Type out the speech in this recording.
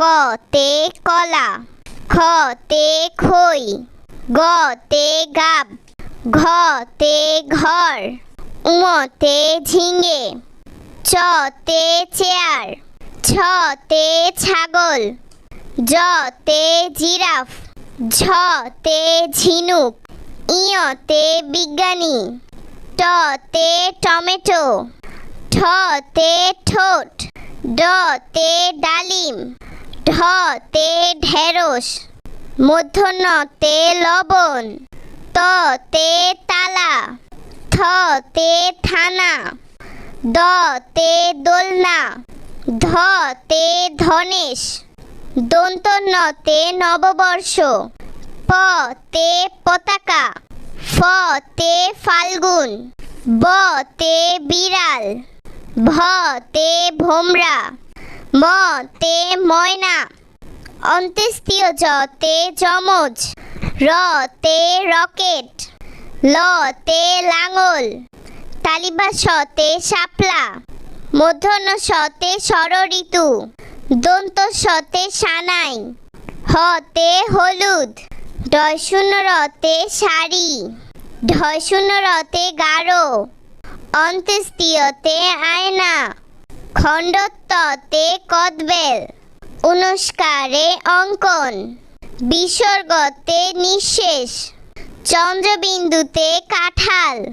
কতে কলা, খতে খই গ তে গাব ঘ তে ঘর, উমতে ঝিঙে চ তে চেয়ার ছ তে ছাগল, জতে জিরাফ ঝ তে ঝিনুক, ইয়তে বিজ্ঞানী ট তে টমেটো ঠ তে ঠোঁট। ডতে ডালিম, ঢ তে ঢেঁড়স মূর্ধন্যতে লবণ, ত তে তালা, থ তে থানা, দ তে দোলনা, ধ তে ধনেশ দন্তন্যতে নববর্ষ, প তে পতাকা, ফ তে ফাল্গুন, ব তে বিড়াল। ভতে ভোমরা। মতে ময়না। অন্ত্যেষ্টিয় জতে যমজ। রতে রকেট। লতে লাঙল। তালিবা সতে শাপলা। মধ্যাহ্ন সতে ষড়ঋতু দন্ত সতে সানাই। হতে হলুদ। ডয় শূন্য রতে শাড়ি। ঢয় শূন্য রতে গাঢ়। অন্ত্যেষ্টিয়তে আয়না। খণ্ডত্বতে কদবেল। অনুষ্কারে অঙ্কন। বিসর্গতে নিঃশেষ। চন্দ্রবিন্দুতে কাঁঠাল।